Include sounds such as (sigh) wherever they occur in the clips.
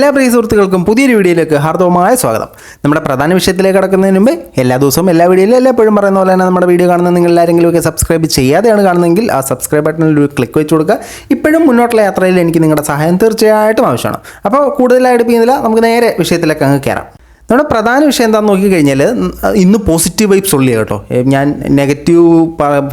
എല്ലാ പ്രിയ സുഹൃത്തുക്കൾക്കും പുതിയൊരു വീഡിയോയിലേക്ക് ഹാർദവമായ സ്വാഗതം. നമ്മുടെ പ്രധാന വിഷയത്തിലേക്ക് കടക്കുന്നതിന് മുമ്പ് എല്ലാ ദിവസവും എല്ലാ വീഡിയോയിലും എല്ലായ്പ്പോഴും പറയുന്ന പോലെ തന്നെ നമ്മുടെ വീഡിയോ കാണുന്ന നിങ്ങൾ ആരെങ്കിലുമൊക്കെ സബ്സ്ക്രൈബ് ചെയ്യാതെയാണ് കാണുന്നതെങ്കിൽ ആ സബ്സ്ക്രൈബ് ബട്ടണിൽ ഒരു ക്ലിക്ക് വെച്ച് കൊടുക്കുക. ഇപ്പോഴും മുന്നോട്ടുള്ള യാത്രയിൽ എനിക്ക് നിങ്ങളുടെ സഹായം തീർച്ചയായിട്ടും ആവശ്യമാണ്. അപ്പോൾ കൂടുതലായിട്ട് പിന്നില്ല നമുക്ക് നേരെ വിഷയത്തിലേക്ക് അങ്ങ് കയറാം. നമ്മുടെ പ്രധാന വിഷയം എന്താണെന്ന് നോക്കിക്കഴിഞ്ഞാൽ ഇന്ന് പോസിറ്റീവ് വൈബ്സ് ഉള്ളിയ കേട്ടോ. ഞാൻ നെഗറ്റീവ്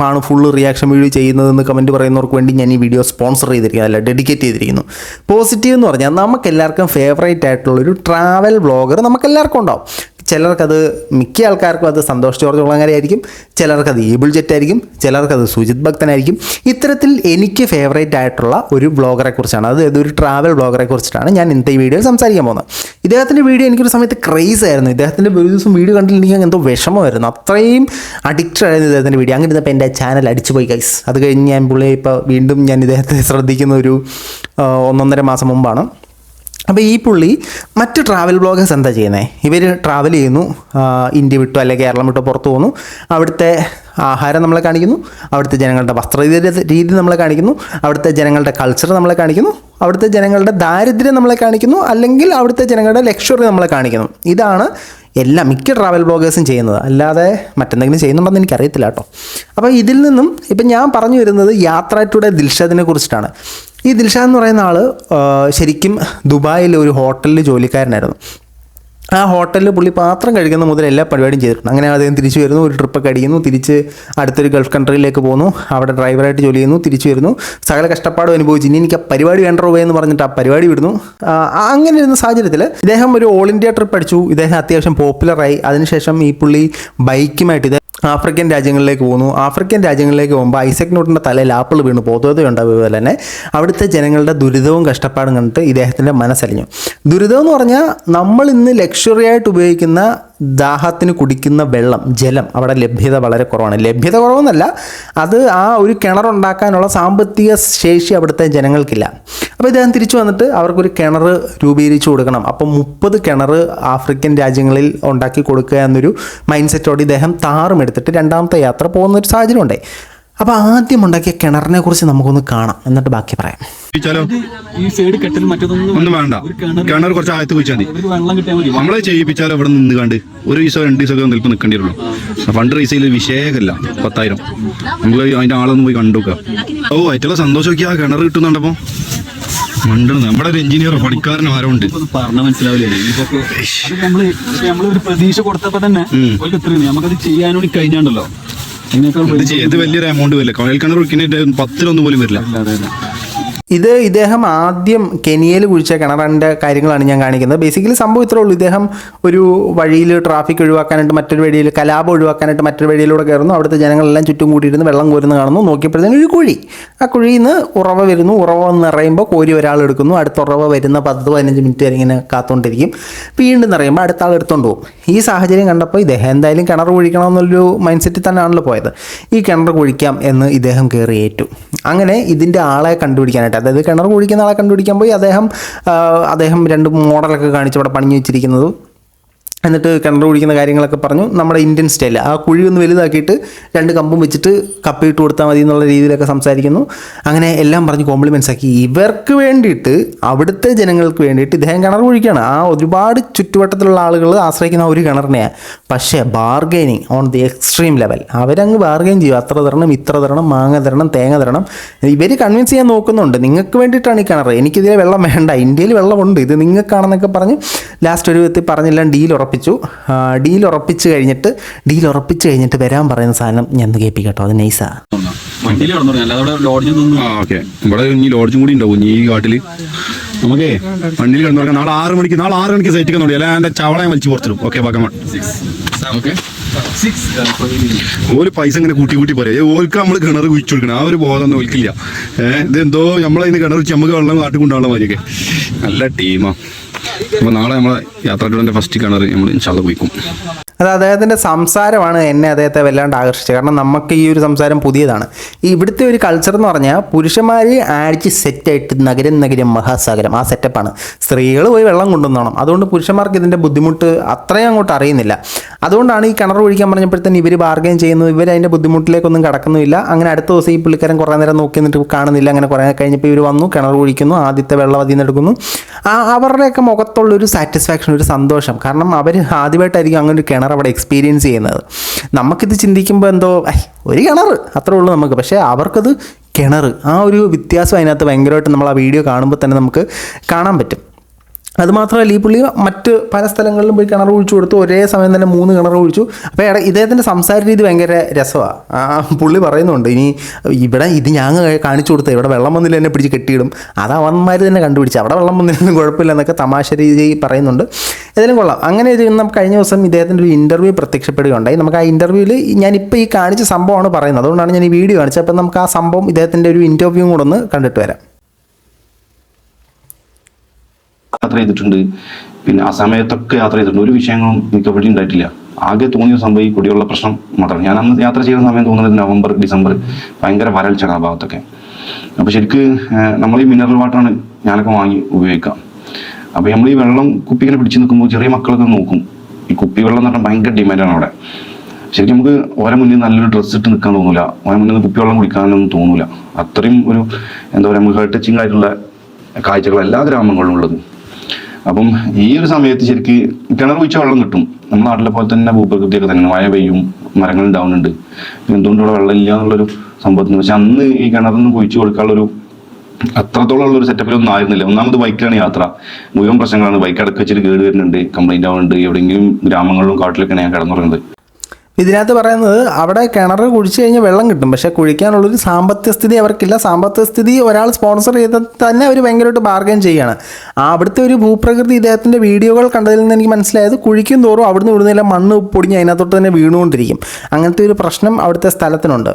ആണ് ഫുള്ള് റിയാക്ഷൻ വീഡിയോ ചെയ്യുന്നതെന്ന് കമന്റ് പറയുന്നവർക്ക് വേണ്ടി ഞാൻ ഈ വീഡിയോ സ്പോൺസർ ചെയ്തിരിക്കുന്നു അല്ല ഡെഡിക്കേറ്റ് ചെയ്തിരിക്കുന്നു. പോസിറ്റീവ് എന്ന് പറഞ്ഞാൽ നമുക്ക് എല്ലാവർക്കും ഫേവറേറ്റ് ആയിട്ടുള്ളൊരു ട്രാവൽ ബ്ലോഗർ നമുക്ക് എല്ലാവർക്കും ഉണ്ടാവും. ചിലർക്കത് മിക്ക ആൾക്കാർക്കും അത് സന്തോഷ് ജോർജ് ഉള്ളങ്ങനെ ആയിരിക്കും ചിലർക്കത് ഏബിൾ ജെറ്റ് ആയിരിക്കും ചിലർക്കത് സുജിത് ഭക്തനായിരിക്കും. ഇത്തരത്തിൽ എനിക്ക് ഫേവറേറ്റ് ആയിട്ടുള്ള ഒരു ബ്ലോഗറെ കുറിച്ചാണ് അത് ഒരു ട്രാവൽ ബ്ലോഗറെ കുറിച്ചിട്ടാണ് ഞാൻ ഇന്നത്തെ ഈ വീഡിയോയിൽ സംസാരിക്കാൻ പോകുന്നത്. ഇദ്ദേഹത്തിന്റെ വീഡിയോ എനിക്കൊരു സമയത്ത് ക്രേസ് ആയിരുന്നു. ഇദ്ദേഹത്തിന്റെ ഒരു ദിവസം വീഡിയോ കണ്ടിട്ട് എനിക്ക് എന്തോ വിഷമമായിരുന്നു. അത്രയും അഡിക്റ്റഡ് ആയിരുന്നു ഇദ്ദേഹത്തിന്റെ വീഡിയോ അങ്ങനെ ഇരുന്നപ്പോൾ എന്റെ ചാനൽ അടിച്ചുപോയി പോയി ഗൈസ് അത് കഴിഞ്ഞ് ഞാൻ പുള്ളിയെ ഇപ്പോൾ വീണ്ടും ഞാൻ ഇദ്ദേഹത്തെ ശ്രദ്ധിക്കുന്ന ഒരു ഒന്നൊന്നര മാസം മുമ്പാണ്. അപ്പോൾ ഈ പുള്ളി മറ്റ് ട്രാവൽ ബ്ലോഗേഴ്സ് എന്താ ചെയ്യുന്നത് ഇവർ ട്രാവൽ ചെയ്യുന്നു. ഇന്ത്യ വിട്ടു അല്ലെങ്കിൽ കേരളം വിട്ടോ പുറത്തു പോകുന്നു. അവിടുത്തെ ആഹാരം നമ്മളെ കാണിക്കുന്നു. അവിടുത്തെ ജനങ്ങളുടെ വസ്ത്ര രീതി നമ്മളെ കാണിക്കുന്നു. അവിടുത്തെ ജനങ്ങളുടെ കൾച്ചർ നമ്മളെ കാണിക്കുന്നു. അവിടുത്തെ ജനങ്ങളുടെ ദാരിദ്ര്യം നമ്മളെ കാണിക്കുന്നു. അല്ലെങ്കിൽ അവിടുത്തെ ജനങ്ങളുടെ ലക്ഷറി നമ്മളെ കാണിക്കുന്നു. ഇതാണ് എല്ലാ മിക്ക ട്രാവൽ ബ്ലോഗേഴ്സും ചെയ്യുന്നത്. അല്ലാതെ മറ്റെന്തെങ്കിലും ചെയ്യുന്നുണ്ടെന്ന് എനിക്കറിയത്തില്ല കേട്ടോ. അപ്പോൾ ഇതിൽ നിന്നും ഇപ്പം ഞാൻ പറഞ്ഞു വരുന്നത് യാത്ര ടുഡേ ദിൽഷദിനെ കുറിച്ചിട്ടാണ്. ഈ ദിൽഷാൻ എന്ന് പറയുന്ന ആൾ ശരിക്കും ദുബായിൽ ഒരു ഹോട്ടലിൽ ജോലിക്കാരനായിരുന്നു. ആ ഹോട്ടലിൽ പുള്ളി പാത്രം കഴിക്കുന്ന മുതൽ എല്ലാ പരിപാടിയും ചെയ്തിട്ടുണ്ട്. അങ്ങനെ അദ്ദേഹം തിരിച്ചു വരുന്നു ഒരു ട്രിപ്പൊക്കെ അടിക്കുന്നു തിരിച്ച് അടുത്തൊരു ഗൾഫ് കൺട്രിയിലേക്ക് പോകുന്നു അവിടെ ഡ്രൈവറായിട്ട് ജോലി ചെയ്യുന്നു തിരിച്ചു വരുന്നു. സകല കഷ്ടപ്പാടും അനുഭവിച്ചു ഇനി എനിക്ക് ആ പരിപാടി വേണ്ട രൂപ എന്ന് പറഞ്ഞിട്ട് ആ പരിപാടി വിടുന്നു. അങ്ങനെ ഇരുന്ന സാഹചര്യത്തിൽ ഇദ്ദേഹം ഒരു ഓൾ ഇന്ത്യ ട്രിപ്പ് അടിച്ചു. ഇദ്ദേഹം അത്യാവശ്യം പോപ്പുലറായി അതിനുശേഷം ഈ പുള്ളി ബൈക്കുമായിട്ട് ആഫ്രിക്കൻ രാജ്യങ്ങളിലേക്ക് പോകുന്നു. ആഫ്രിക്കൻ രാജ്യങ്ങളിലേക്ക് പോകുമ്പോൾ ഐസക് ന്യൂട്ടന്റെ തലയിൽ ആപ്പിൾ വീണ് പോതുകയുണ്ടാവും അതുപോലെ തന്നെ അവിടുത്തെ ജനങ്ങളുടെ ദുരിതവും കഷ്ടപ്പാടും കണ്ടിട്ട് ഇദ്ദേഹത്തിന്റെ മനസ്സലിഞ്ഞു. ദുരിതം എന്ന് പറഞ്ഞാൽ നമ്മൾ ഇന്ന് ലക്ഷറി ആയിട്ട് ഉപയോഗിക്കുന്ന ദാഹത്തിന് കുടിക്കുന്ന വെള്ളം ജലം അവിടെ ലഭ്യത വളരെ കുറവാണ്. ലഭ്യത കുറവെന്നല്ല അത് ആ ഒരു കിണറുണ്ടാക്കാനുള്ള സാമ്പത്തിക ശേഷി അവിടുത്തെ ജനങ്ങൾക്കില്ല. അപ്പോൾ ഇദ്ദേഹം തിരിച്ചു വന്നിട്ട് അവർക്കൊരു കിണർ രൂപീകരിച്ചു കൊടുക്കണം. അപ്പോൾ മുപ്പത് കിണർ ആഫ്രിക്കൻ രാജ്യങ്ങളിൽ ഉണ്ടാക്കി കൊടുക്കുക എന്നൊരു മൈൻഡ് സെറ്റോടെ ഇദ്ദേഹം താറും എടുത്തിട്ട് രണ്ടാമത്തെ യാത്ര പോകുന്ന ഒരു സാഹചര്യം ഉണ്ടായി അപ്പോൾ ആദ്യം ഉണ്ടാക്കിയ കിണറിനെ കുറിച്ച് നമുക്കൊന്ന് കാണാം. എന്നിട്ട് ബാക്കി പറയാം. ഈ സൈഡ് കെട്ടൽ മറ്റൊന്നും വേണ്ട. കിണർ കുറച്ച് ആയത്ത് കുഴിച്ചാൽ മതി. നമ്മളെ ചെയ്യിപ്പിച്ചാലോ ഇവിടെ നിന്ന് കണ്ട് ഒരു ദിവസം രണ്ട് ദിവസമൊക്കെ നിൽപ്പ് നിൽക്കേണ്ടി വരുള്ളൂ ഫണ്ട് ചെയ്ത് വിഷയമല്ല പത്തായിരം. നമുക്ക് അതിന്റെ ആളൊന്നും പോയി കണ്ടുനോക്കാം. ഓ ഏറ്റവും സന്തോഷമൊക്കെ ആ കിണർ കിട്ടുന്നുണ്ടപ്പോ. മണ്ടണ് നമ്മുടെ ഒരു എഞ്ചിനീയർ പണിക്കാരൻ ആരോ ഉണ്ട്. മനസ്സിലാവില്ലേ? നമ്മൾ നമ്മൾ ഒരു പ്രതീക്ഷ കൊടുത്തപ്പോ തന്നെ നമുക്കത് ചെയ്യാൻ വേണ്ടി കഴിഞ്ഞാണ്ടല്ലോ. ഇത് വലിയൊരു എമൗണ്ട് വരില്ല. കോയൽ കിണർ പത്തിലൊന്നും പോലും വരില്ല. ഇത് ഇദ്ദേഹം ആദ്യം കെനിയയിൽ കുഴിച്ച കിണറിന്റെ കാര്യങ്ങളാണ് ഞാൻ കാണിക്കുന്നത്. ബേസിക്കലി സംഭവം ഇത്രേ ഉള്ളൂ. ഇദ്ദേഹം ഒരു വഴിയിൽ ട്രാഫിക് ഒഴിവാക്കാനായിട്ട് മറ്റൊരു വഴിയിൽ കലാപം ഒഴിവാക്കാനായിട്ട് മറ്റൊരു വഴിയിലൂടെ കയറുന്നു. അവിടുത്തെ ജനങ്ങളെല്ലാം ചുറ്റും കൂടിയിരുന്ന് വെള്ളം കോരുന്ന കാണുന്നു. നോക്കിയപ്പോഴത്തേനും ഒരു കുഴി. ആ കുഴിയിൽ നിന്ന് ഉറവ വരുന്നു. ഉറവ നിറയുമ്പോൾ കോരി ഒരാൾ എടുക്കുന്നു. അടുത്ത ഉറവ വരുന്ന പത്ത് പതിനഞ്ച് മിനിറ്റ് വരെ ഇങ്ങനെ കാത്തുകൊണ്ടിരിക്കും. വീണ്ടും നിറയുമ്പോൾ അടുത്ത ആൾ എടുത്തുകൊണ്ട് പോകും. ഈ സാഹചര്യം കണ്ടപ്പോൾ ഇദ്ദേഹം എന്തായാലും കിണർ കുഴിക്കണമെന്നൊരു മൈൻഡ് സെറ്റിൽ തന്നെയാണല്ലോ പോയത്. ഈ കിണർ കുഴിക്കാം എന്ന് ഇദ്ദേഹം കയറി ഏറ്റു. അങ്ങനെ ഇതിന്റെ ആളെ കണ്ടുപിടിക്കാനായിട്ട് അതായത് കിണർ കുഴിക്കുന്ന ആളെ കണ്ടുപിടിക്കാൻ പോയി. അദ്ദേഹം അദ്ദേഹം രണ്ട് മോഡലൊക്കെ കാണിച്ച് അവിടെ പണിഞ്ഞു വെച്ചിരിക്കുന്നതും. എന്നിട്ട് കിണർ കുഴിക്കുന്ന കാര്യങ്ങളൊക്കെ പറഞ്ഞു. നമ്മുടെ ഇന്ത്യൻ സ്റ്റൈൽ ആ കുഴി ഒന്ന് വലുതാക്കിയിട്ട് രണ്ട് കമ്പും വെച്ചിട്ട് കപ്പിയിട്ട് കൊടുത്താൽ മതി എന്നുള്ള രീതിയിലൊക്കെ സംസാരിക്കുന്നു. അങ്ങനെ എല്ലാം പറഞ്ഞ് കോംപ്ലിമെൻസ് ആക്കി. ഇവർക്ക് വേണ്ടിയിട്ട് അവിടുത്തെ ജനങ്ങൾക്ക് വേണ്ടിയിട്ട് ഇദ്ദേഹം കിണർ കുഴിക്കുകയാണ് ആ ഒരുപാട് ചുറ്റുവട്ടത്തിലുള്ള ആളുകൾ ആശ്രയിക്കുന്ന ഒരു കിണറിനെയാണ് പക്ഷേ bargaining on the extreme level അവരങ്ങ് ബാർഗൈൻ ചെയ്യും. അത്ര തരണം ഇത്ര തരണം മാങ്ങ തരണം തേങ്ങ തരണം. ഇവർ കൺവിൻസ് ചെയ്യാൻ നോക്കുന്നുണ്ട്. നിങ്ങൾക്ക് വേണ്ടിയിട്ടാണ് ഈ കിണർ. എനിക്കിതിലെ വെള്ളം വേണ്ട. ഇന്ത്യയിൽ വെള്ളമുണ്ട്. ഇത് നിങ്ങൾക്കാണെന്നൊക്കെ പറഞ്ഞ് ലാസ്റ്റ് ഒരു വിധത്തിൽ പറഞ്ഞെല്ലാം ഡീൽ ഉറപ്പിച്ചു. ഡീൽ ഉറപ്പിച്ച് കഴിഞ്ഞിട്ട് ഡീൽ ഉറപ്പിച്ച് കഴിഞ്ഞിട്ട് വരാൻ പറയുന്ന സാധനം ഞാൻ കേൾപ്പി കേട്ടോ. അത് നൈസാ. ഒരു കിടന്നു അല്ലാതെ അവിടെ ലോഡ്ജിൽ നിന്നും ആ ഓക്കെ. ഇവിടെ ഇനി ലോഡ്ജും കൂടി ഉണ്ടാവും. ഇനി ഈ കാട്ടിൽ. നമുക്കേ വണ്ടിയിൽ കിടന്നു നാളെ ആറ് മണിക്ക് നാളെ ആറ് മണിക്ക് സൈറ്റിൽ നോടി അല്ല എന്റെ ചവളയെ വലിച്ചു പുറത്തിടും. Okay പാക്കമ്മ okay. ഓൽ പൈസ ഇങ്ങനെ കൂട്ടി കൂട്ടി പറയാം ഓൽക്ക് നമ്മൾ കിണർ കുഴിച്ചു കൊടുക്കണം. ആ ഒരു ബോധം ഒന്നും ഓൽക്കില്ല. ഏഹ് ഇതെന്തോ നമ്മളതിന് കിണർ വെച്ച് നമുക്ക് വെള്ളം കാട്ടി കൊണ്ടുള്ള മാതിരിയൊക്കെ. നല്ല ടീമാ. അപ്പൊ നാളെ നമ്മളെ യാത്രാ ഫസ്റ്റ് കിണർ നമ്മൾ ഇൻഷാല്ല കുഴിക്കും. അത് അദ്ദേഹത്തിന്റെ സംസാരമാണ് എന്നെ അദ്ദേഹത്തെ വല്ലാണ്ട് ആകർഷിച്ചത്. കാരണം നമുക്ക് ഈ ഒരു സംസാരം പുതിയതാണ്. ഇവിടുത്തെ ഒരു കൾച്ചർ എന്ന് പറഞ്ഞാൽ പുരുഷന്മാർ ആഴ്ച സെറ്റായിട്ട് നഗരം നഗരം മഹാസാഗരം. ആ സെറ്റപ്പാണ് സ്ത്രീകൾ പോയി വെള്ളം കൊണ്ടുവന്നോണം. അതുകൊണ്ട് പുരുഷന്മാർക്ക് ഇതിന്റെ ബുദ്ധിമുട്ട് അത്രയും അങ്ങോട്ട് അറിയുന്നില്ല. അതുകൊണ്ടാണ് ഈ കിണർ ഒഴിക്കാൻ പറഞ്ഞപ്പോഴത്തേന് ഇവർ ബാർഗൈൻ ചെയ്യുന്നു ഇവർ അതിന്റെ ബുദ്ധിമുട്ടിലേക്കൊന്നും കടക്കുന്നില്ല അങ്ങനെ അടുത്ത ദിവസം ഈ പുള്ളിക്കാരൻ കുറേ നേരം നോക്കി നിന്നിട്ട് കാണുന്നില്ല. അങ്ങനെ കുറേ കഴിഞ്ഞപ്പോൾ ഇവർ വന്നു കിണർ ഒഴിക്കുന്നു ആദ്യത്തെ വെള്ളം അതിൽ എടുക്കുന്നു. ആ അവരുടെയൊക്കെ മുഖത്തുള്ളൊരു സാറ്റിസ്ഫാക്ഷൻ ഒരു സന്തോഷം. കാരണം അവർ ആദ്യമായിട്ടായിരിക്കും അങ്ങനെ ഒരു കിണർ അവിടെ എക്സ്പീരിയൻസ് ചെയ്യുന്നത്. നമുക്കിത് ചിന്തിക്കുമ്പോൾ എന്തോ ഒരു കിണർ അത്രേ ഉള്ളൂ നമുക്ക്. പക്ഷേ അവർക്കത് കിണർ ആ ഒരു വ്യത്യാസം അതിനകത്ത് ഭയങ്കരമായിട്ട് നമ്മൾ ആ വീഡിയോ കാണുമ്പോൾ തന്നെ നമുക്ക് കാണാൻ പറ്റും. അതുമാത്രമല്ല ഈ പുള്ളി മറ്റ് പല സ്ഥലങ്ങളിലും പോയി കിണർ ഒഴിച്ചു കൊടുത്തു. ഒരേ സമയം തന്നെ മൂന്ന് കിണർ ഒഴിച്ചു അപ്പോൾ ഇദ്ദേഹത്തിന്റെ സംസാര രീതി ഭയങ്കര രസമാണ് ആ പുള്ളി പറയുന്നുണ്ട് ഇനി ഇവിടെ ഇത് ഞാൻ കാണിച്ചു കൊടുത്തത് ഇവിടെ വെള്ളം വന്നില്ല എന്നെ പിടിച്ച് കെട്ടിയിടും. അത് അവന്മാർ തന്നെ കണ്ടുപിടിച്ച്. അവിടെ വെള്ളം വന്നില്ലെന്നും കുഴപ്പമില്ല എന്നൊക്കെ തമാശ രീതി പറയുന്നുണ്ട്. ഏതായാലും കൊള്ളാം. അങ്ങനെ ഒരു നമുക്ക് കഴിഞ്ഞ ദിവസം ഇദ്ദേഹത്തിന്റെ ഒരു ഇന്റർവ്യൂ പ്രത്യക്ഷപ്പെടുകയുണ്ടായി. നമുക്ക് ആ ഇന്റർവ്യൂവിൽ ഞാനിപ്പോൾ ഈ കാണിച്ച സംഭവമാണ് പറയുന്നത്. അതുകൊണ്ടാണ് ഞാൻ ഈ വീഡിയോ കാണിച്ചത്. അപ്പം നമുക്ക് ആ സംഭവം ഇദ്ദേഹത്തിന്റെ ഒരു ഇന്റർവ്യൂ കൂടെ ഒന്ന് കണ്ടിട്ട് വരാം. യാത്ര ചെയ്തിട്ടുണ്ട്. പിന്നെ ആ സമയത്തൊക്കെ യാത്ര ചെയ്തിട്ടുണ്ട്. ഒരു വിഷയങ്ങളും എനിക്ക് എവിടെ ഉണ്ടായിട്ടില്ല. ആകെ തോന്നിയ സംഭവം ഈ കുടിവെള്ള പ്രശ്നം മാത്രമാണ്. ഞാൻ അന്ന് യാത്ര ചെയ്യുന്ന സമയം തോന്നുന്നത് നവംബർ ഡിസംബർ ഭയങ്കര വരൾച്ച ആ ഭാഗത്തൊക്കെ. അപ്പോൾ ശരിക്ക് നമ്മൾ ഈ മിനറൽ വാട്ടറാണ് ഞാനൊക്കെ വാങ്ങി ഉപയോഗിക്കുക. അപ്പോൾ നമ്മൾ ഈ വെള്ളം കുപ്പിങ്ങനെ പിടിച്ച് നിൽക്കുമ്പോൾ ചെറിയ മക്കളൊക്കെ നോക്കും. ഈ കുപ്പി വെള്ളം എന്ന് പറഞ്ഞാൽ ഭയങ്കര ഡിമാൻഡാണ് അവിടെ. ശരിക്കും നമുക്ക് ഓരോ മുന്നിൽ നല്ലൊരു ഡ്രസ്സ് ഇട്ട് നിൽക്കാൻ തോന്നൂല. ഓരോ മുന്നിൽ കുപ്പി വെള്ളം കുടിക്കാനൊന്നും തോന്നൂല. അത്രയും ഒരു എന്താ പറയുക നമുക്ക് ടച്ചിങ് ആയിട്ടുള്ള കാഴ്ചകൾ എല്ലാ ഗ്രാമങ്ങളിലും ഉള്ളത്. അപ്പം ഈ ഒരു സമയത്ത് ശരിക്ക് കിണർ കുഴിച്ച വെള്ളം കിട്ടും. നമ്മുടെ നാട്ടിലെ പോലെ തന്നെ ഭൂപ്രകൃതിയൊക്കെ തന്നെ. മഴ പെയ്യും മരങ്ങൾ ഉണ്ടാവുന്നുണ്ട്. എന്തുകൊണ്ടുള്ള വെള്ളം ഇല്ല എന്നുള്ളൊരു സംഭവത്തിന് പക്ഷെ അന്ന് ഈ കിണറിന്ന് കുഴിച്ചു കൊടുക്കാനുള്ളൊരു അത്രത്തോളം ഒരു സെറ്റപ്പിലൊന്നും ആയിരുന്നില്ല. ഒന്നാമത് ബൈക്കിലാണ് യാത്ര. മുഴുവൻ പ്രശ്നങ്ങളാണ്. ബൈക്ക് അടക്കം വെച്ചിട്ട് കേട് വരുന്നുണ്ട്. കംപ്ലൈന്റ് ആവുന്നുണ്ട്. എവിടെയെങ്കിലും ഗ്രാമങ്ങളിലും കാട്ടിലൊക്കെയാണ് ഞാൻ കിടന്നുറങ്ങുന്നത്. ഇതിനകത്ത് പറയുന്നത് അവിടെ കിണർ കുഴിച്ചു കഴിഞ്ഞാൽ വെള്ളം കിട്ടും. പക്ഷേ കുഴിക്കാനുള്ളൊരു സാമ്പത്തിക സ്ഥിതി അവർക്കില്ല. സാമ്പത്തിക സ്ഥിതി ഒരാൾ സ്പോൺസർ ചെയ്ത തന്നെ അവർ ഭയങ്കരമായിട്ട് ബാർഗൈൻ ചെയ്യുകയാണ്. അവിടുത്തെ ഒരു ഭൂപ്രകൃതി ഇദ്ദേഹത്തിന്റെ വീഡിയോകൾ കണ്ടതിൽ നിന്ന് എനിക്ക് മനസ്സിലായത് കുഴിക്കും തോറും അവിടുന്ന് ഇവിടുന്നെല്ലാം മണ്ണ് പൊടിഞ്ഞ് അതിനകത്തോട്ട് തന്നെ വീണുകൊണ്ടിരിക്കും. അങ്ങനത്തെ ഒരു പ്രശ്നം അവിടുത്തെ സ്ഥലത്തിനുണ്ട്.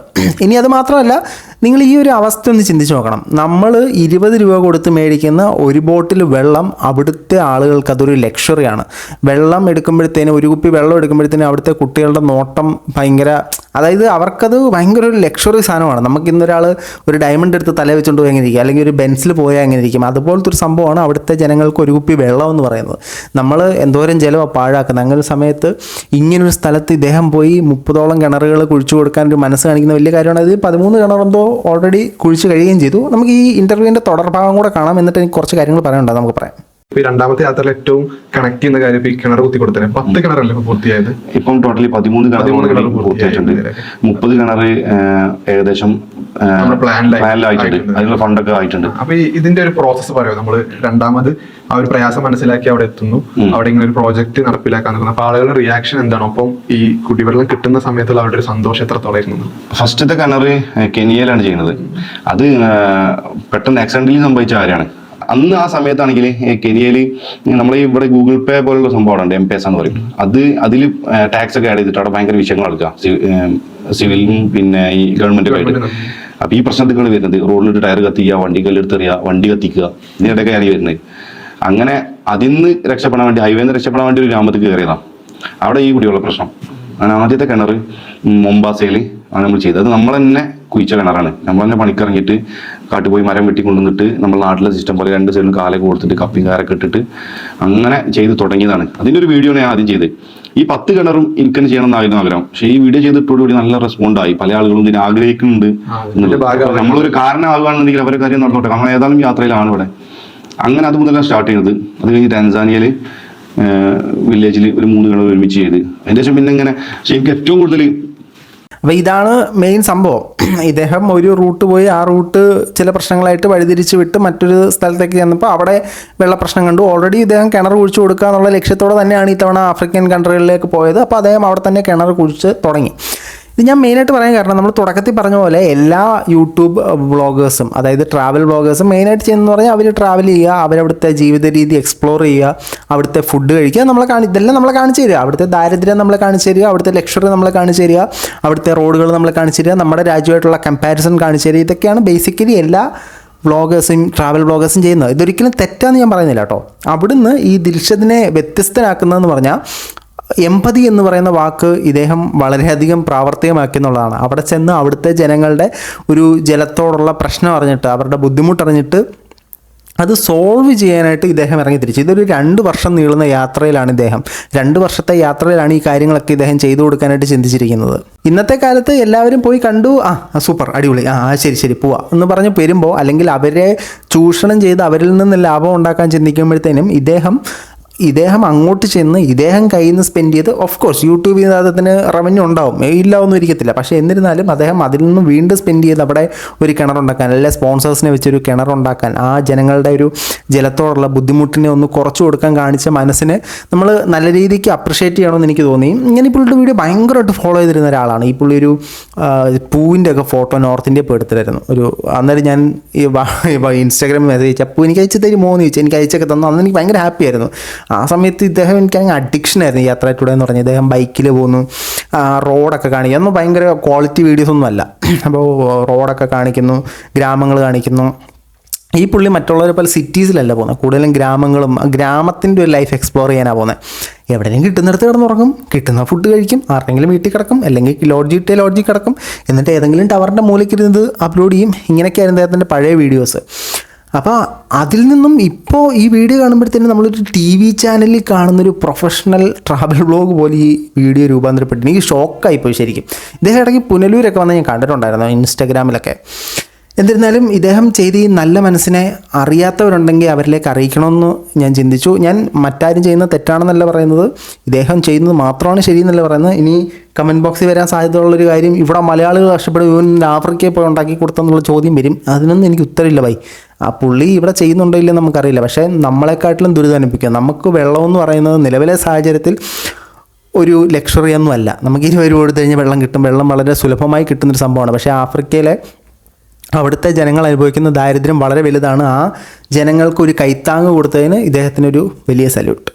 ഇനി അത് മാത്രമല്ല നിങ്ങൾ ഈ ഒരു അവസ്ഥ ഒന്ന് ചിന്തിച്ച് നോക്കണം. നമ്മൾ ഇരുപത് രൂപ കൊടുത്ത് മേടിക്കുന്ന ഒരു ബോട്ടിൽ വെള്ളം അവിടുത്തെ ആളുകൾക്ക് അതൊരു ലക്ഷറിയാണ്. വെള്ളം എടുക്കുമ്പോഴത്തേനും ഒരു കുപ്പി വെള്ളം എടുക്കുമ്പോഴത്തേനും അവിടുത്തെ കുട്ടികളുടെ നോട്ടം ഭയങ്കര അതായത് അവർക്കത് ഭയങ്കര ഒരു ലക്ഷറി സാധനമാണ്. നമുക്ക് ഇന്നൊരാൾ ഒരു ഡയമണ്ട് എടുത്ത് തല വെച്ചുകൊണ്ട് പോയി ഇരിക്കും? അല്ലെങ്കിൽ ഒരു ബെൻസിൽ പോയാൽ എങ്ങനെ ഇരിക്കും? അതുപോലത്തെ ഒരു സംഭവമാണ് അവിടുത്തെ ജനങ്ങൾക്ക് ഒരു കുപ്പി വെള്ളം എന്ന് പറയുന്നത്. നമ്മൾ എന്തോരം ജലമാണ് പാഴാക്കുന്നത്. അങ്ങനെ ഒരു സമയത്ത് ഇങ്ങനൊരു സ്ഥലത്ത് ഇദ്ദേഹം പോയി മുപ്പതോളം കിണറുകൾ കുഴിച്ചു കൊടുക്കാൻ ഒരു മനസ്സ് കാണിക്കുന്ന വലിയ കാര്യമാണ്. ഇത് പതിമൂന്ന് കിണറെന്തോ ഓൾറെഡി കുഴിച്ച് കഴിയുകയും ചെയ്തു. നമുക്ക് ഈ ഇന്റർവ്യൂവിന്റെ തുടർഭാഗം കൂടെ കാണാം. എന്നിട്ട് എനിക്ക് കുറച്ച് കാര്യങ്ങൾ പറയാനുണ്ട്. നമുക്ക് പറയാം. ഇപ്പൊ രണ്ടാമത്തെ യാത്രയിൽ ഏറ്റവും കണക്ട് ചെയ്യുന്ന കാര്യം ഇപ്പൊ ഈ കിണർ കുത്തി കൊടുത്തത് പത്ത് കിണറല്ലേ ഇപ്പൊ പൂർത്തിയായത്? ഇപ്പം ടോട്ടലി പതിമൂന്ന് കിണർ പൂർത്തിയായിട്ടുണ്ട്. പൂർത്തിയായി. മുപ്പത് കിണർ ഏകദേശം പ്ലാനിലായിട്ടുണ്ട്. അതിനുള്ള ഫണ്ടൊക്കെ ആയിട്ടുണ്ട്. അപ്പൊ ഇതിന്റെ ഒരു പ്രോസസ്സ് പറയോ നമ്മൾ രണ്ടാമത് ആ ഒരു പ്രയാസം മനസ്സിലാക്കി അവിടെ എത്തുന്നു. അവിടെ ഇങ്ങനെ ഒരു പ്രോജക്റ്റ് നടപ്പിലാക്കാൻ നിൽക്കുന്നു. അപ്പൊ ആളുകളുടെ റിയാക്ഷൻ എന്താണ്? അപ്പം ഈ കുടിവെള്ളം കിട്ടുന്ന സമയത്തുള്ള അവരുടെ ഒരു സന്തോഷം എത്രത്തോളായിരുന്നു? ഫസ്റ്റത്തെ കിണർ കെനിയയിലാണ് ചെയ്യുന്നത്. അത് പെട്ടെന്ന് ആക്സിഡന്റലി സംഭവിച്ച കാര്യമാണ്. അന്ന് ആ സമയത്താണെങ്കിൽ കെനിയയിൽ നമ്മൾ ഇവിടെ ഗൂഗിൾ പേ പോലുള്ള സംഭവമുണ്ട് എം പേസ് എന്ന് പറയും. അത് അതിൽ ടാക്സ് ഒക്കെ ആഡ് ചെയ്തിട്ട് അവിടെ ഭയങ്കര വിഷയങ്ങൾ എടുക്കുക സിവിലും പിന്നെ ഈ ഗവൺമെന്റൊക്കെ ആയിട്ട്. അപ്പൊ ഈ പ്രശ്നത്തിലാണ് വരുന്നത്. റോഡിലിട്ട് ടയർ കത്തിക്കുക വണ്ടി കല്ലെടുത്തെറിയുക വണ്ടി കത്തിക്കുക ഇതിനിടയ്ക്കാണ് വരുന്നത്. അങ്ങനെ അതിൽ നിന്ന് രക്ഷപ്പെടാൻ വേണ്ടി ഹൈവേന്ന് നിന്ന് രക്ഷപ്പെടാൻ വേണ്ടി ഒരു ഗ്രാമത്തിൽ കയറിയതാണ് അവിടെ ഈ കുടിയുള്ള പ്രശ്നം. അങ്ങനെ ആദ്യത്തെ കിണർ മുംബാസയിൽ ആണ് നമ്മൾ ചെയ്തത്. അത് നമ്മൾ തന്നെ കുഴിച്ച കിണറാണ്. നമ്മൾ തന്നെ പണിക്കിറങ്ങിയിട്ട് കാട്ടിൽ പോയി മരം വെട്ടി കൊണ്ടുവന്നിട്ട് നമ്മൾ നാട്ടിലെ സിസ്റ്റം പോലെ രണ്ട് സൈഡിലും കാലൊക്കെ കൊടുത്തിട്ട് കപ്പിയും കാരൊക്കെ ഇട്ടിട്ട് അങ്ങനെ ചെയ്ത് തുടങ്ങിയതാണ്. അതിന്റെ ഒരു വീഡിയോ ഞാൻ ആദ്യം ചെയ്ത് ഈ പത്ത് കിണറും എനിക്കെന്നെ ചെയ്യണം എന്നായിരുന്നു ആഗ്രഹം. പക്ഷേ ഈ വീഡിയോ ചെയ്തിട്ടോടുകൂടി നല്ല റെസ്പോണ്ട് ആയി. പല ആളുകളും ഇതിനെ ആഗ്രഹിക്കുന്നുണ്ട്. നമ്മളൊരു കാരണം ആകുകയാണെന്നുണ്ടെങ്കിൽ കാരണമാകുകയാണെന്നുണ്ടെങ്കിൽ അവരെ കാര്യം നടന്നോട്ടെ. നമ്മൾ ഏതായാലും യാത്രയിലാണ് ഇവിടെ. അങ്ങനെ അത് മുതലാണ് സ്റ്റാർട്ട് ചെയ്യുന്നത് അത് കഴിഞ്ഞ് ടാൻസാനിയയിൽ വില്ലേജിൽ ഒരു മൂന്ന് കിണർ ഒരുമിച്ച് ചെയ്ത്. അതിന് ശേഷം പിന്നെ ഇങ്ങനെ പക്ഷേ എനിക്ക് ഏറ്റവും കൂടുതൽ അപ്പോൾ ഇതാണ് മെയിൻ സംഭവം. (clears throat) ഇദ്ദേഹം ഒരു റൂട്ട് പോയി ആ റൂട്ട് ചില പ്രശ്നങ്ങളായിട്ട് വഴിതിരിച്ച് വിട്ട് മറ്റൊരു സ്ഥലത്തേക്ക് ചെന്നപ്പോൾ അവിടെ വെള്ള പ്രശ്നം കണ്ടു. ഓൾറെഡി ഇദ്ദേഹം കിണർ കുഴിച്ച് കൊടുക്കുക എന്നുള്ള ലക്ഷ്യത്തോടെ തന്നെയാണ് ഇത്തവണ ആഫ്രിക്കൻ കൺട്രികളിലേക്ക് പോയത്. അപ്പോൾ അദ്ദേഹം അവിടെ തന്നെ കിണർ കുഴിച്ച് തുടങ്ങി. ഇത് ഞാൻ മെയിനായിട്ട് പറയാൻ കാരണം നമ്മൾ തുടക്കത്തിൽ പറഞ്ഞ പോലെ എല്ലാ യൂട്യൂബ് വ്ളോഗേഴ്സും അതായത് ട്രാവൽ വ്ളോഗേഴ്സും മെയിനായിട്ട് ചെയ്യുന്നതെന്ന് പറഞ്ഞാൽ അവർ ട്രാവൽ ചെയ്യുക അവരവിടുത്തെ ജീവിത രീതി എക്സ്പ്ലോർ ചെയ്യുക അവിടുത്തെ ഫുഡ് കഴിക്കുക നമ്മളെ കാണി ഇതെല്ലാം നമ്മളെ കാണിച്ചു തരിക. അവിടുത്തെ ദാരിദ്ര്യം നമ്മളെ കാണിച്ചു തരിക അവിടുത്തെ ലക്ഷറി നമ്മളെ കാണിച്ചു തരിക അവിടുത്തെ റോഡുകൾ നമ്മൾ കാണിച്ചു തരിക നമ്മുടെ രാജ്യമായിട്ടുള്ള കമ്പാരിസൺ കാണിച്ചു തരിക. ഇതൊക്കെയാണ് ബേസിക്കലി എല്ലാ വ്ളോഗേഴ്സും ട്രാവൽ വ്ളോഗേഴ്സും ചെയ്യുന്നത്. ഇതൊരിക്കലും തെറ്റാന്ന് ഞാൻ പറയുന്നില്ല കേട്ടോ. അവിടുന്ന് ഈ ദിൽഷദിനെ വ്യത്യസ്തനാക്കുന്നതെന്ന് പറഞ്ഞാൽ എമ്പതി എന്ന് പറയുന്ന വാക്ക് ഇദ്ദേഹം വളരെയധികം പ്രാവർത്തികമാക്കി എന്നുള്ളതാണ്. അവിടെ ചെന്ന് അവിടുത്തെ ജനങ്ങളുടെ ഒരു ജലത്തോടുള്ള പ്രശ്നം അറിഞ്ഞിട്ട് അവരുടെ ബുദ്ധിമുട്ടറിഞ്ഞിട്ട് അത് സോൾവ് ചെയ്യാനായിട്ട് ഇദ്ദേഹം ഇറങ്ങി തിരിച്ചു. ഇതൊരു രണ്ട് വർഷം നീളുന്ന യാത്രയിലാണ് ഇദ്ദേഹം. രണ്ട് വർഷത്തെ യാത്രയിലാണ് ഈ കാര്യങ്ങളൊക്കെ ഇദ്ദേഹം ചെയ്തു കൊടുക്കാനായിട്ട് ചിന്തിച്ചിരിക്കുന്നത്. ഇന്നത്തെ കാലത്ത് എല്ലാവരും പോയി കണ്ടു ആ സൂപ്പർ അടിപൊളി ആ ശരി ശരി പോവാ എന്ന് പറഞ്ഞ് വരുമ്പോൾ അല്ലെങ്കിൽ അവരെ ചൂഷണം ചെയ്ത് അവരിൽ നിന്ന് ലാഭം ഉണ്ടാക്കാൻ ചിന്തിക്കുമ്പോഴത്തേനും ഇദ്ദേഹം ഇദ്ദേഹം അങ്ങോട്ട് ചെന്ന് ഇദ്ദേഹം കയ്യിൽ നിന്ന് സ്പെൻഡ് ചെയ്ത് ഓഫ് കോഴ്സ് യൂട്യൂബ് വിനോദത്തിന് റവന്യൂ ഉണ്ടാവും. ഇല്ല ഒന്നും ഇരിക്കത്തില്ല. പക്ഷേ എന്നിരുന്നാലും അദ്ദേഹം അതിൽ നിന്ന് വീണ്ടും സ്പെൻഡ് ചെയ്ത് അവിടെ ഒരു കിണറുണ്ടാക്കാൻ അല്ലെ സ്പോൺസേഴ്സിനെ വെച്ചൊരു കിണറുണ്ടാക്കാൻ ആ ജനങ്ങളുടെ ഒരു ജലത്തോടുള്ള ബുദ്ധിമുട്ടിനെ ഒന്ന് കുറച്ചു കൊടുക്കാൻ കാണിച്ച മനസ്സിനെ നമ്മൾ നല്ല രീതിക്ക് അപ്രിഷ്യേറ്റ് ചെയ്യണമെന്ന് എനിക്ക് തോന്നി. ഇങ്ങനെ ഈ പുള്ളിയുടെ വീഡിയോ ഭയങ്കരമായിട്ട് ഫോളോ ചെയ്തിരുന്ന ഒരാളാണ്. ഈ പുള്ളി ഒരു പൂവിന്റെ ഒക്കെ ഫോട്ടോ നോർത്ത് ഇന്ത്യ ഇപ്പോൾ ഒരു അന്നേരം ഞാൻ ഈ ഇൻസ്റ്റാഗ്രാമിൽ മെസ്സേജ് അയച്ചു അപ്പോൾ എനിക്ക് അയച്ചു തരുമോ? എന്ന് ചോദിച്ചു. എനിക്ക് അയച്ചൊക്കെ തന്നു. അന്ന് എനിക്ക് ഭയങ്കര ഹാപ്പി ആയിരുന്നു. ആ സമയത്ത് ഇദ്ദേഹം എനിക്ക് അങ്ങ് അഡിക്ഷൻ ആയിരുന്നു യാത്ര ടൂടെ എന്ന് പറഞ്ഞാൽ ഇദ്ദേഹം ബൈക്കിൽ പോകുന്നു റോഡൊക്കെ കാണിക്കുക ഒന്നും ഭയങ്കര ക്വാളിറ്റി വീഡിയോസ് ഒന്നും അല്ല. അപ്പോൾ റോഡൊക്കെ കാണിക്കുന്നു ഗ്രാമങ്ങൾ കാണിക്കുന്നു. ഈ പുള്ളി മറ്റുള്ളവരെ പോലെ സിറ്റീസിലല്ല പോകുന്നത് കൂടുതലും ഗ്രാമങ്ങളും ഗ്രാമത്തിന്റെ ഒരു ലൈഫ് എക്സ്പ്ലോർ ചെയ്യാനാണ് പോകുന്നത് എവിടെയെങ്കിലും കിട്ടുന്നിടത്ത് കിടന്നുറങ്ങും കിട്ടുന്ന ഫുഡ് കഴിക്കും. ആരുടെങ്കിലും വീട്ടിൽ കിടക്കും. അല്ലെങ്കിൽ ലോഡ്ജി ഇട്ടേ ലോഡ്ജിൽ കിടക്കും. എന്നിട്ട് ഏതെങ്കിലും ടവറിന്റെ മൂലയ്ക്കിരുന്നത് അപ്ലോഡ് ചെയ്യും. ഇങ്ങനെയൊക്കെയായിരുന്നു അദ്ദേഹത്തിന്റെ പഴയ വീഡിയോസ് അപ്പോൾ അതിൽ നിന്നും ഇപ്പോൾ ഈ വീഡിയോ കാണുമ്പോഴത്തേനും നമ്മളൊരു ടി വി ചാനലിൽ കാണുന്നൊരു പ്രൊഫഷണൽ ട്രാവൽ ബ്ലോഗ് പോലെ ഈ വീഡിയോ രൂപാന്തരപ്പെട്ടു എനിക്ക് ഷോക്കായി പോയി ശരിക്കും. ഇദ്ദേഹം ഇടയ്ക്ക് പുനലൂരൊക്കെ വന്ന് ഞാൻ കണ്ടിട്ടുണ്ടായിരുന്നു ഇൻസ്റ്റാഗ്രാമിലൊക്കെ. എന്നിരുന്നാലും ഇദ്ദേഹം ചെയ്ത ഈ നല്ല മനസ്സിനെ അറിയാത്തവരുണ്ടെങ്കിൽ അവരിലേക്ക് അറിയിക്കണമെന്ന് ഞാൻ ചിന്തിച്ചു. ഞാൻ മറ്റാരും ചെയ്യുന്ന തെറ്റാണെന്നല്ല പറയുന്നത്. ഇദ്ദേഹം ചെയ്യുന്നത് മാത്രമാണ് ശരിയെന്നല്ല പറയുന്നത്. ഇനി കമന്റ് ബോക്സിൽ വരാൻ സാധ്യതയുള്ളൊരു കാര്യം ഇവിടെ മലയാളികൾ കഷ്ടപ്പെടും. ഇവൻ ആഫ്രിക്കയിൽ പോയി ഉണ്ടാക്കി കൊടുത്തെന്നുള്ള ചോദ്യം വരും. അതിനൊന്നും എനിക്ക് ഉത്തരമില്ല ബൈ ആ പുള്ളി ഇവിടെ ചെയ്യുന്നുണ്ടോ ഇല്ലെന്ന് നമുക്കറിയില്ല. പക്ഷേ നമ്മളെക്കാട്ടിലും ദുരിതം അനുഭവിക്കുക നമുക്ക് വെള്ളമെന്ന് പറയുന്നത് നിലവിലെ സാഹചര്യത്തിൽ ഒരു ലക്ഷറി ഒന്നും അല്ല. നമുക്ക് ഇരുപത് രൂപ കൊടുത്തു കഴിഞ്ഞാൽ വെള്ളം കിട്ടും. വെള്ളം വളരെ സുലഭമായി കിട്ടുന്നൊരു സംഭവമാണ്. പക്ഷേ ആഫ്രിക്കയിലെ അവിടുത്തെ ജനങ്ങൾ അനുഭവിക്കുന്ന ദാരിദ്ര്യം വളരെ വലുതാണ്. ആ ജനങ്ങൾക്ക് ഒരു കൈത്താങ്ങ് കൊടുത്തതിന് ഇദ്ദേഹത്തിനൊരു വലിയ സല്യൂട്ട്